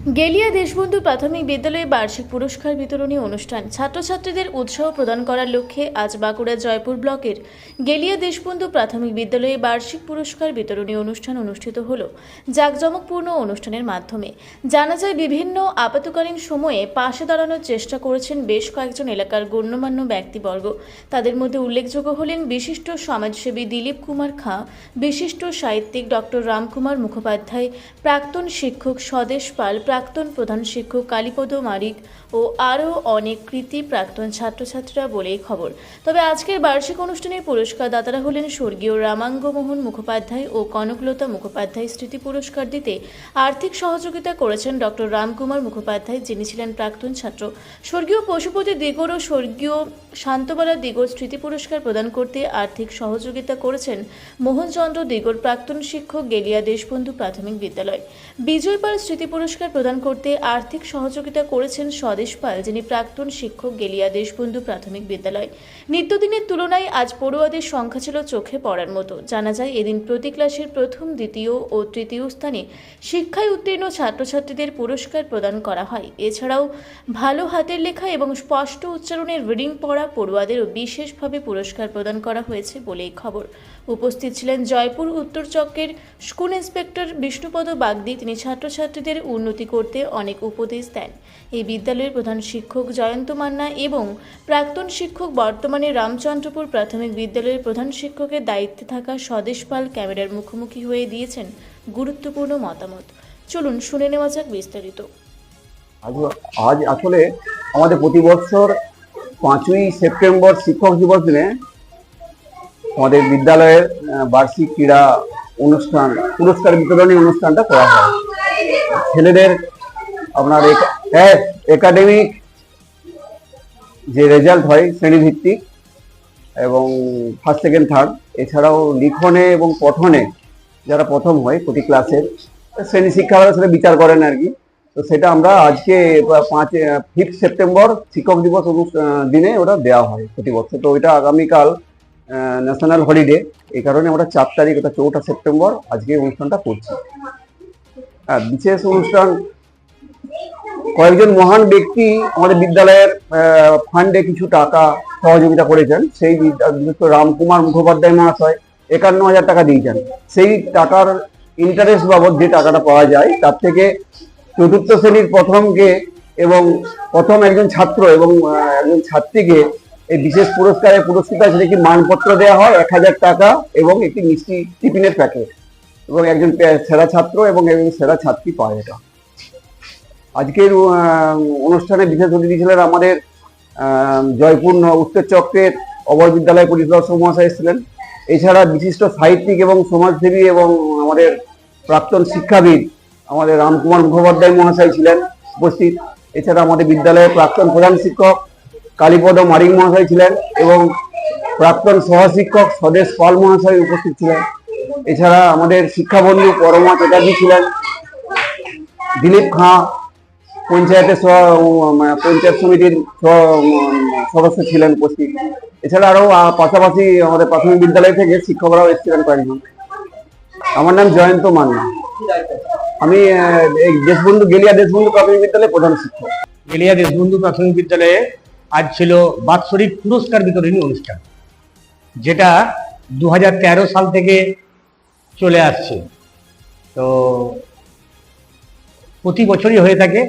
গেলিয়া দেশবন্ধু প্রাথমিক বিদ্যালয়ে বার্ষিক পুরস্কার বিতরণী অনুষ্ঠান ছাত্রছাত্রীদের উৎসাহ প্রদান করার লক্ষ্যে আজ বাঁকুড়া জয়পুর ব্লকের গেলিয়া দেশবন্ধু প্রাথমিক বিদ্যালয়ে বার্ষিক পুরস্কার বিতরণী অনুষ্ঠান অনুষ্ঠিত হল জাঁকজমকপূর্ণ অনুষ্ঠানের মাধ্যমে। জানা যায়, বিভিন্ন আপাতকালীন সময়ে পাশে দাঁড়ানোর চেষ্টা করেছেন বেশ কয়েকজন এলাকার গণ্যমান্য ব্যক্তিবর্গ। তাদের মধ্যে উল্লেখযোগ্য হলেন বিশিষ্ট সমাজসেবী দিলীপ কুমার খাঁ, বিশিষ্ট সাহিত্যিক ডক্টর রামকুমার মুখোপাধ্যায়, প্রাক্তন শিক্ষক স্বদেশ পাল প্রাক্তন প্রধান শিক্ষক কালীপদ মারিক ও আরও অনেক কৃতি প্রাক্তন ছাত্রছাত্রীরা বলেই খবর। তবে আজকের বার্ষিক অনুষ্ঠানের পুরস্কার দাতারা হলেন স্বর্গীয় রামাঙ্গমোহন মুখোপাধ্যায় ও কনকলতা মুখোপাধ্যায় স্মৃতি পুরস্কার দিতে আর্থিক সহযোগিতা করেছেন ডক্টর রামকুমার মুখোপাধ্যায়, যিনি ছিলেন প্রাক্তন ছাত্র। স্বর্গীয় পশুপতি দিগর ও স্বর্গীয় শান্তবালা দিগর স্মৃতি পুরস্কার প্রদান করতে আর্থিক সহযোগিতা করেছেন মোহনচন্দ্র দিগর প্রাক্তন শিক্ষক গেলিয়া দেশবন্ধু প্রাথমিক বিদ্যালয়। বিজয় পাল স্মৃতি পুরস্কার প্রদান করতে আর্থিক সহযোগিতা করেছেন স্বদেশ পাল, যিনি প্রাক্তন শিক্ষক গেলিয়া দেশবন্ধু প্রাথমিক বিদ্যালয়। নিত্যদিনের তুলনায় আজ পড়ুয়াদের সংখ্যা ছিল চোখে পড়ার মতো। জানা যায়, এদিন প্রতি ক্লাসের প্রথম, দ্বিতীয় ও তৃতীয় স্থানে শিক্ষায় উত্তীর্ণ ছাত্রছাত্রীদের পুরস্কার প্রদান করা হয়। এছাড়াও ভালো হাতের লেখা এবং স্পষ্ট উচ্চারণের রিডিং পড়া পড়ুয়াদেরও বিশেষভাবে পুরস্কার প্রদান করা হয়েছে বলে এই খবর। উপস্থিত ছিলেন জয়পুর উত্তর চক্রের স্কুল ইন্সপেক্টর বিষ্ণুপদ বাগদি। তিনি ছাত্রছাত্রীদের উন্নতি করতে অনেক উপদেশ দেন। এই বিদ্যালয়ের প্রধান শিক্ষক জয়ন্ত মান্না এবং প্রাক্তন শিক্ষক বর্তমানে রামচন্দ্রপুর প্রাথমিক বিদ্যালয়ের প্রধান শিক্ষকের দায়িত্বে থাকা স্বদেশ পাল ক্যামেরার মুখোমুখি হয়ে দিয়েছেন গুরুত্বপূর্ণ মতামত। চলুন শুনে নেওয়া যাক বিস্তারিত। আজ আসলে আমাদের প্রতি বছর পাঁচই সেপ্টেম্বর শিক্ষক দিবস দিনে আমাদের বিদ্যালয়ের বার্ষিক ক্রীড়া অনুষ্ঠান, পুরস্কার বিতরণী অনুষ্ঠানটা করা হয়। ছেলেদের আপনার একাডেমিক যে রেজাল্ট হয় শ্রেণীভিত্তিক এবং ফার্স্ট সেকেন্ড থার্ড এছাড়াও লিখনে এবং পঠনে যারা প্রথম হয় প্রতি ক্লাসের শ্রেণি শিক্ষারা সেটা বিচার করেন আর কি। তো সেটা আমরা আজকে পাঁচ ফিফথ সেপ্টেম্বর শিক্ষক দিবস দিনে ওটা দেওয়া হয় প্রতি বছর। তো ওইটা আগামীকাল ন্যাশনাল হলিডে এই কারণে আমরা চার তারিখ ওটা চৌঠা সেপ্টেম্বর আজকে অনুষ্ঠানটা করছি। হ্যাঁ বিশেষ অনুষ্ঠান, কয়েকজন মহান ব্যক্তি আমাদের বিদ্যালয়ের ফান্ডে কিছু টাকা সহযোগিতা করেছেন। সেই রামকুমার মুখোপাধ্যায় মহাশয় একান্ন হাজার টাকা দিয়েছেন। সেই টাকার ইন্টারেস্ট বাবদ যে টাকাটা পাওয়া যায়, তার থেকে চতুর্থ শ্রেণির প্রথমকে এবং প্রথম একজন ছাত্র এবং একজন ছাত্রীকে এই বিশেষ পুরস্কারে পুরস্কৃত আছে মানপত্র দেওয়া হয়, এক হাজার টাকা এবং একটি মিষ্টি টিফিনের প্যাকেট। এবং একজন সেরা ছাত্র এবং একজন সেরা ছাত্রী পায় এটা আজকের অনুষ্ঠানে বিশেষ অতিথি ছিলেন আমাদের জয়পুর উত্তর চক্রের অবর বিদ্যালয় পরিদর্শক মহাশয় ছিলেন এছাড়া বিশিষ্ট সাহিত্যিক এবং সমাজসেবী এবং আমাদের প্রাক্তন শিক্ষাবিদ আমাদের রামকুমার মুখোপাধ্যায় মহাশয় ছিলেন উপস্থিত। এছাড়া আমাদের বিদ্যালয়ের প্রাক্তন প্রধান শিক্ষক কালীপদ মারিক মহাশয় ছিলেন এবং প্রাক্তন সহশিক্ষক স্বদেশ পাল মহাশয় উপস্থিত ছিলেন। এছাড়া আমাদের শিক্ষাবন্ধু পরমা চ্যাটার্জি ছিলেন, দিলীপ খাঁ, পঞ্চায়েতের পঞ্চায়েত সমিতির সদস্য ছিলেন উপস্থিত। এছাড়া আরও পাশাপাশি আমাদের প্রাথমিক বিদ্যালয় থেকে শিক্ষকরাও এসেছিলেন কয়েকজন। আমার নাম জয়ন্ত মান্না। আমি দেশবন্ধু, গেলিয়া দেশবন্ধু প্রাথমিক বিদ্যালয়ের প্রধান শিক্ষক। গেলিয়া দেশবন্ধু প্রাথমিক বিদ্যালয়ে আজ ছিল বাৎসরিক পুরস্কার বিতরণী অনুষ্ঠান, যেটা দু হাজার তেরো সাল থেকে চলে আসছে। তো প্রতি বছরই হয়ে থাকে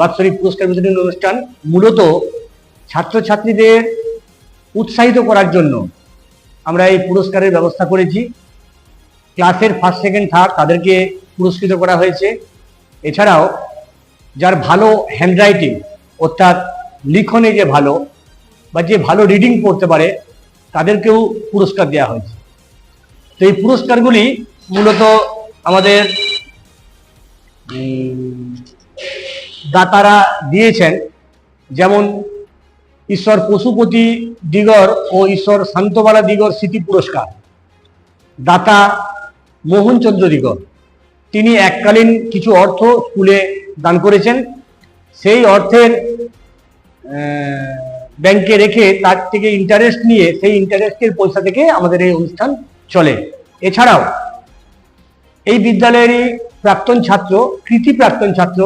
বাৎসরিক পুরস্কার বিতরণী অনুষ্ঠান, মূলত ছাত্রছাত্রীদের উৎসাহিত করার জন্য। আমরা এই পুরস্কারের ব্যবস্থা করেছি। ক্লাসের ফার্স্ট সেকেন্ড থার্ড তাদেরকে পুরস্কৃত করা হয়েছে। এছাড়াও যার ভালো হ্যান্ডরাইটিং অর্থাৎ লিখনে যে ভালো বা যে ভালো রিডিং পড়তে পারে, তাদেরকেও পুরস্কার দেওয়া হয়েছে। তো এই পুরস্কারগুলি মূলত আমাদের দাতারা দিয়েছেন, যেমন ঈশ্বর পশুপতি দিগর ও ঈশ্বর শান্তবালা দিগর স্মৃতি পুরস্কার। দাতা মোহনচন্দ্র দিগর, তিনি এককালীন কিছু অর্থ স্কুলে দান করেছেন। সেই অর্থের ব্যাংকে রেখে তার থেকে ইন্টারেস্ট নিয়ে সেই ইন্টারেস্টের পয়সা থেকে আমাদের এই অনুষ্ঠান চলে। এছাড়াও এই বিদ্যালয়েরই প্রাক্তন ছাত্র, কৃতি প্রাক্তন ছাত্র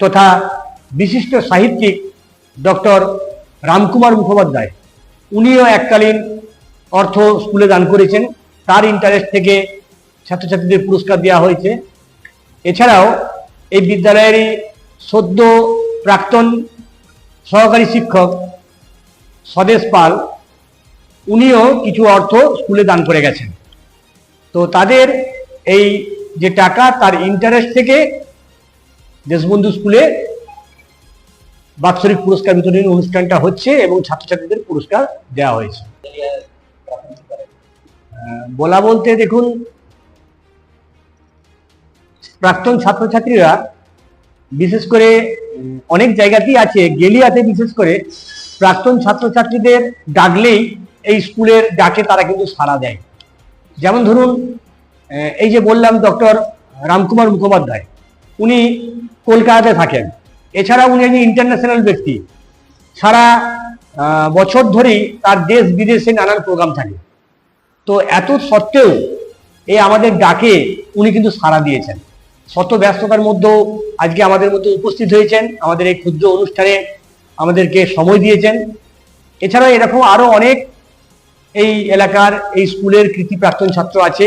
তথা বিশিষ্ট সাহিত্যিক ডক্টর রামকুমার মুখোপাধ্যায়। উনিও এককালীন অর্থ স্কুলে দান করেছেন। তার ইন্টারেস্ট থেকে ছাত্রছাত্রীদের পুরস্কার দেওয়া হয়েছে। এছাড়াও এই বিদ্যালয়েরই সদ্য প্রাক্তন সহকারী শিক্ষক স্বদেশ পাল, উনিও কিছু অর্থ স্কুলে দান করে গেছেন। তো তাদের এই যে টাকা তার ইন্টারেস্ট থেকে দেশবন্ধু স্কুলে বাৎসরিক পুরস্কার বিতরণী অনুষ্ঠানটা হচ্ছে এবং ছাত্রছাত্রীদের পুরস্কার দেওয়া হয়েছে। বলা বলতে দেখুন, প্রাক্তন ছাত্রছাত্রীরা বিশেষ করে অনেক জায়গাতেই আছে, গেলিয়াতে বিশেষ করে প্রাক্তন ছাত্রছাত্রীদের ডাকলেই এই স্কুলের ডাকে তারা কিন্তু সাড়া দেয়। যেমন ধরুন এই যে বললাম ডক্টর রামকুমার মুখোপাধ্যায়, উনি কলকাতাতে থাকেন। এছাড়া উনি একজন ইন্টারন্যাশনাল ব্যক্তি। সারা বছর ধরেই তার দেশ বিদেশে নানান প্রোগ্রাম থাকে। তো এত সত্ত্বেও এই আমাদের ডাকে উনি কিন্তু সাড়া দিয়েছেন। শত ব্যস্ততার মধ্যেও আজকে আমাদের মধ্যে উপস্থিত হয়েছেন। আমাদের এই ক্ষুদ্র অনুষ্ঠানে আমাদেরকে সময় দিয়েছেন। এছাড়াও এরকম আরও অনেক এই এলাকার এই স্কুলের কৃতি প্রাক্তন ছাত্র আছে।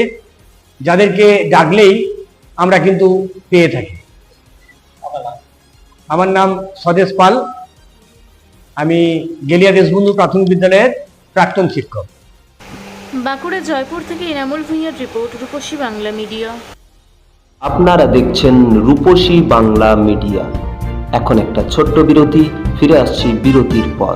যাদেরকে ডাকলেই আমরা কিন্তু পেয়ে থাকি। আমার নাম স্বদেশ পাল। আমি গেলিয়া দেশবন্ধু প্রাথমিক বিদ্যালয়ের প্রাক্তন শিক্ষক। বাঁকুড়া জয়পুর থেকে এনামুল ভূঁইয়ার রিপোর্ট রূপসী বাংলা মিডিয়া। আপনারা দেখছেন রূপসী বাংলা মিডিয়া। এখন একটা ছোট্ট বিরতি ফিরে আসছি বিরতির পর।